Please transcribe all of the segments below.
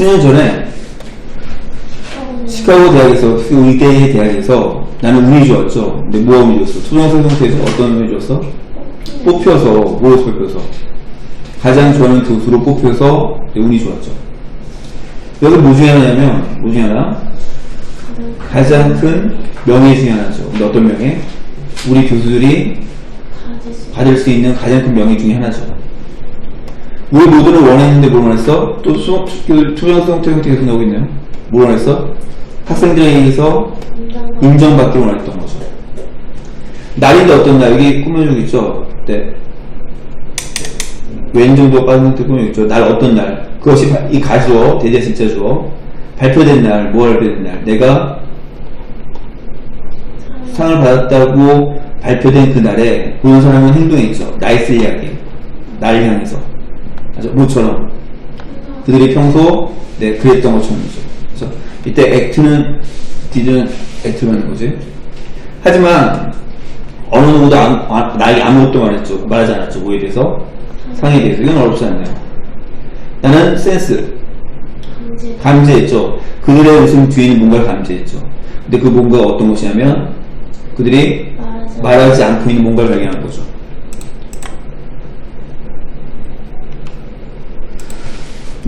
10년 전에 시카고 대학에서 그 의대 대학에서 나는 운이 좋았죠. 근데 뭐가 운이 좋았어? 초등학생 상태에서 어떤 운이 좋았어? 뽑혀서 뭐로 뽑혀서 가장 좋아하는 교수로 뽑혀서 운이 좋았죠. 여기 뭐 중에 하나냐면 뭐 중에 하나? 가장 큰 명예 중에 하나죠. 근데 어떤 명예? 우리 교수들이 받을 수 있는 가장 큰 명예 중에 하나죠. 우리 모두는 원했는데 뭘 원했어? 또 수, 그 초등학생 형태가 생각하고 있네요. 뭘 원했어? 학생들에게서 인정받기 원했던 거죠. 날인데 어떤 날? 여기 꾸며주고 있죠? 네. 왼 정도 빠진 상태 꾸며주고 있죠? 날 어떤 날? 그것이 바- 이 가주어, 대대 진짜 주어. 발표된 날, 뭐 발표된 날? 내가 상을 받았다고 발표된 그 날에 보는 사람은 행동했죠. 나이스 이야기. 날 향해서. 아주 모처럼. 그들이 평소 네, 그랬던 것처럼이죠. 그래서 이때 액트는 디드는 액트로 하는 거지. 하지만 어느 누구도 아무, 아, 나에게 아무것도 말했죠. 말하지 않았죠. 뭐에 대해서? 상에 대해서. 이건 어렵지 않네요. 나는 센스, 감지했죠. 그들의 웃음 뒤에는 뭔가를 감지했죠. 근데 그 뭔가가 어떤 것이냐면 그들이 말하지 않고 있는 뭔가를 발견한 거죠.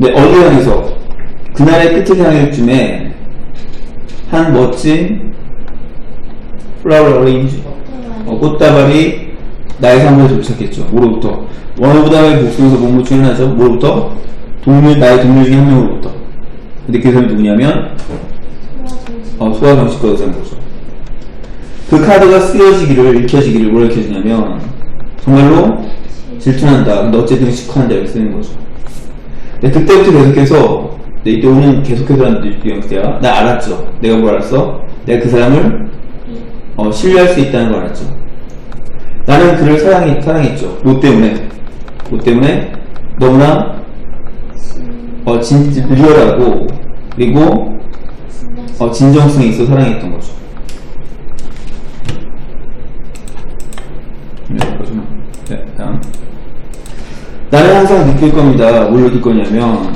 근데 어디 향해서 그날의 끝을 향할 쯤에 한 멋진 플라워 어레인지 어, 꽃다발이 나의 삶에 도착했죠. 뭐로부터? 원어보다의 복수에서 중에 하나죠. 뭐로부터? 동물, 나의 동물 중에 한 명으로부터. 근데 그 사람이 누구냐면, 어, 소아 정신과 의사인 거죠. 그 카드가 쓰여지기를, 읽혀지기를 뭐라 읽혀지냐면, 정말로 질투난다. 근데 어쨌든 식화한다. 이렇게 쓰는 거죠. 근데 그때부터 계속해서, 네, 이때 오는 계속해서 하는 뉘앙스야. 나 알았죠. 내가 뭘 알았어? 내가 그 사람을 어, 신뢰할 수 있다는 걸 알았죠. 나는 그를 사랑했, 사랑했죠. 뭐 때문에? 뭐 때문에? 너무나, 어, 진, 리얼하고, 그리고, 어, 진정성이 있어 사랑했던 거죠. 네. 네, 다음. 나는 항상 느낄 겁니다. 뭘 느낄 거냐면,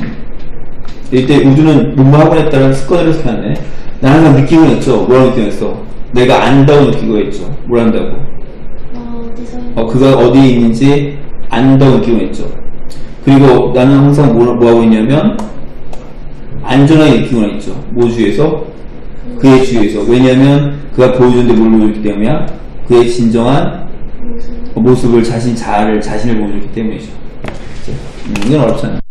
이때 우주는 문마 학원에 따른 습관으로 생각하네. 나는 항상 느끼고 있죠. 뭐라고 느끼겠어? 내가 안다고 느끼고 있죠. 뭘 안다고? 어, 그가 어디에 있는지 안다고 느끼고 있죠. 그리고 나는 항상 뭐, 뭐 하고 있냐면, 안전하게 느끼고 있죠. 뭐 주위에서? 그의 주위에서. 왜냐면, 그가 보여주는데 뭘 보여줬기 때문이야? 그의 진정한 모습을 자신, 자아를, 자신을 보여줬기 때문이죠. 음, 이건 어렵잖아.